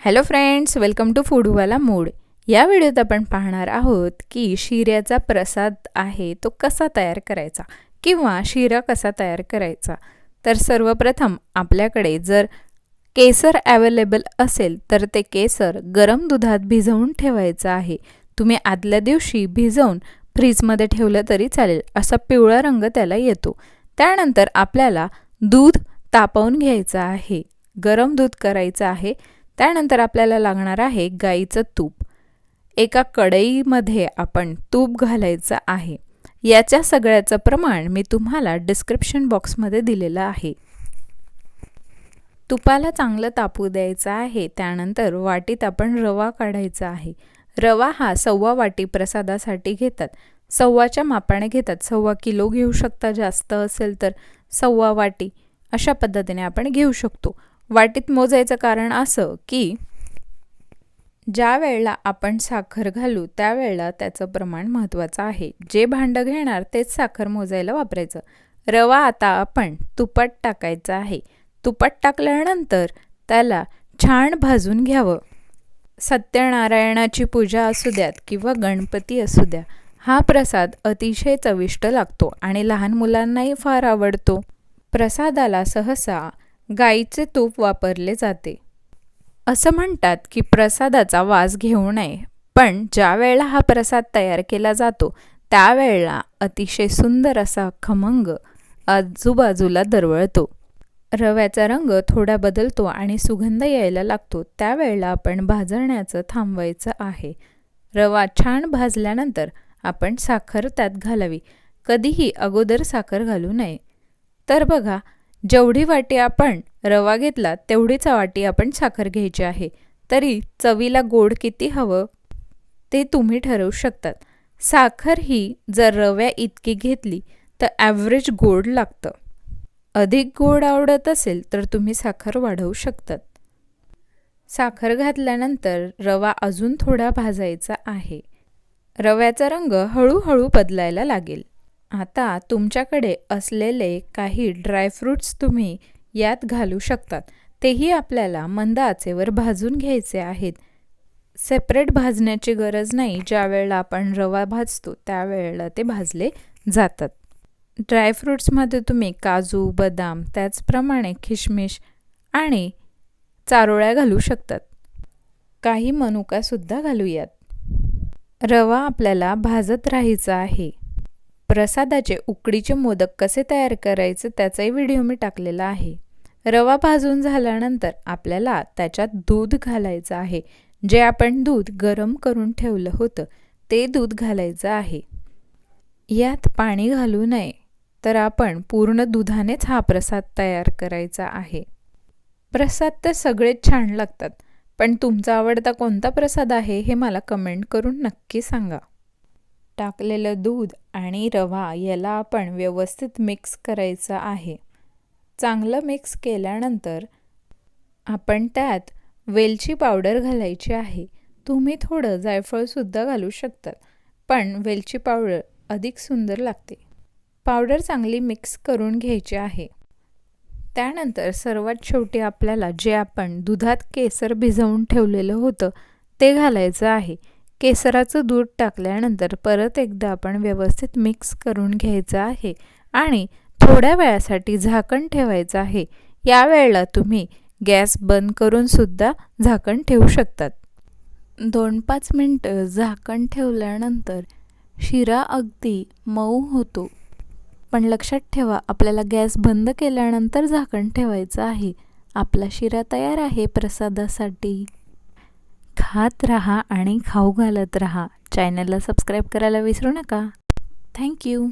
Hello friends welcome to Foodwala mood या व्हिडिओत आपण पाहणार आहोत की शिऱ्याचा प्रसाद आहे तो कसा तयार करायचा किंवा शिरा कसा तयार करायचा. तर सर्वप्रथम आपल्याकडे जर केसर ॲवेलेबल असेल तर ते केसर गरम दुधात भिजवून ठेवायचं आहे. तुम्ही आदल्या दिवशी भिजवून फ्रीजमध्ये ठेवलं तरी चालेल असा पिवळा रंग त्याला येतो. त्यानंतर आपल्याला दूध तापवून घ्यायचं आहे. गरम दूध करायचं आहे. त्यानंतर आपल्याला लागणार आहे गाईचं तूप. एका कढईमध्ये आपण तूप घालायचं आहे. याच्या सगळ्याचं प्रमाण मी तुम्हाला डिस्क्रिप्शन बॉक्समध्ये दिलेलं आहे. तुपाला चांगलं तापू द्यायचं आहे. त्यानंतर वाटीत आपण रवा काढायचा आहे. रवा हा सव्वा वाटी प्रसादासाठी घेतात. सव्वाच्या मापाने घेतात. सव्वा किलो घेऊ शकता. जास्त असेल तर सव्वा वाटी. अशा पद्धतीने आपण घेऊ शकतो. वाटीत मोजायचं कारण असं की ज्या वेळेला आपण साखर घालू त्यावेळेला त्याचं प्रमाण महत्त्वाचं आहे. जे भांडं घेणार तेच साखर मोजायला वापरायचं. रवा आता आपण तुपात टाकायचा आहे. तुपात टाकल्यानंतर त्याला छान भाजून घ्यावं. सत्यनारायणाची पूजा असू द्यात किंवा गणपती असू द्या हा प्रसाद अतिशय चविष्ट लागतो आणि लहान मुलांनाही फार आवडतो. प्रसादाला सहसा गाईचे तूप वापरले जाते. असं म्हणतात की प्रसादाचा वास घेऊ नये पण ज्या वेळेला हा प्रसाद तयार केला जातो त्यावेळेला अतिशय सुंदर असा खमंग आजूबाजूला दरवळतो. रव्याचा रंग थोडा बदलतो आणि सुगंध यायला लागतो त्यावेळेला आपण भाजण्याचं थांबवायचं आहे. रवा छान भाजल्यानंतर आपण साखर त्यात घालावी. कधीही अगोदर साखर घालू नये. तर बघा जेवढी वाटी आपण रवा घेतला तेवढीच वाटी आपण साखर घ्यायची आहे. तरी चवीला गोड किती हवं? ते तुम्ही ठरवू शकतात. साखर ही जर रव्या इतकी घेतली तर ॲव्हरेज गोड लागतं. अधिक गोड आवडत असेल तर तुम्ही साखर वाढवू शकतात. साखर घातल्यानंतर रवा अजून थोडा भाजायचा आहे. रव्याचा रंग हळूहळू बदलायला लागेल. आता तुमच्याकडे असलेले काही ड्रायफ्रूट्स तुम्ही यात घालू शकतात. तेही आपल्याला मंद आचेवर भाजून घ्यायचे आहेत. सेपरेट भाजण्याची गरज नाही. ज्या वेळेला आपण रवा भाजतो त्यावेळेला ते भाजले जातात. ड्रायफ्रूट्समध्ये तुम्ही काजू बदाम त्याचप्रमाणे खिशमिश आणि चारोळ्या घालू शकतात. काही मनुकासुद्धा घालूयात. रवा आपल्याला भाजत राहायचा आहे. प्रसादाचे उकडीचे मोदक कसे तयार करायचे त्याचाही व्हिडिओ मी टाकलेला आहे. रवा भाजून झाल्यानंतर आपल्याला त्याच्यात दूध घालायचं आहे. जे आपण दूध गरम करून ठेवलं होतं ते दूध घालायचं आहे. यात पाणी घालू नये तर आपण पूर्ण दुधानेच हा प्रसाद तयार करायचा आहे. प्रसाद तर सगळेच छान लागतात पण तुमचा आवडता कोणता प्रसाद आहे हे मला कमेंट करून नक्की सांगा. टाकलेलं दूध आणि रवा याला आपण व्यवस्थित मिक्स करायचं आहे. चांगलं मिक्स केल्यानंतर आपण त्यात वेलची पावडर घालायची आहे. तुम्ही थोडं जायफळसुद्धा घालू शकतात पण वेलची पावडर अधिक सुंदर लागते. पावडर चांगली मिक्स करून घ्यायची आहे. त्यानंतर सर्वात शेवटी आपल्याला जे आपण दुधात केसर भिजवून ठेवलेलं होतं ते घालायचं आहे. केसराचं दूध टाकल्यानंतर परत एकदा आपण व्यवस्थित मिक्स करून घ्यायचं आहे आणि थोड्या वेळासाठी झाकण ठेवायचं आहे. या वेळेला तुम्ही गॅस बंद करूनसुद्धा झाकण ठेवू शकतात. दोन पाच मिनटं झाकण ठेवल्यानंतर शिरा अगदी मऊ होतो. पण लक्षात ठेवा आपल्याला गॅस बंद केल्यानंतर झाकण ठेवायचं आहे. आपला शिरा तयार आहे प्रसादासाठी. खात रहा आणि खाऊ घालत रहा. चॅनलला सबस्क्राईब करायला विसरू नका. थँक्यू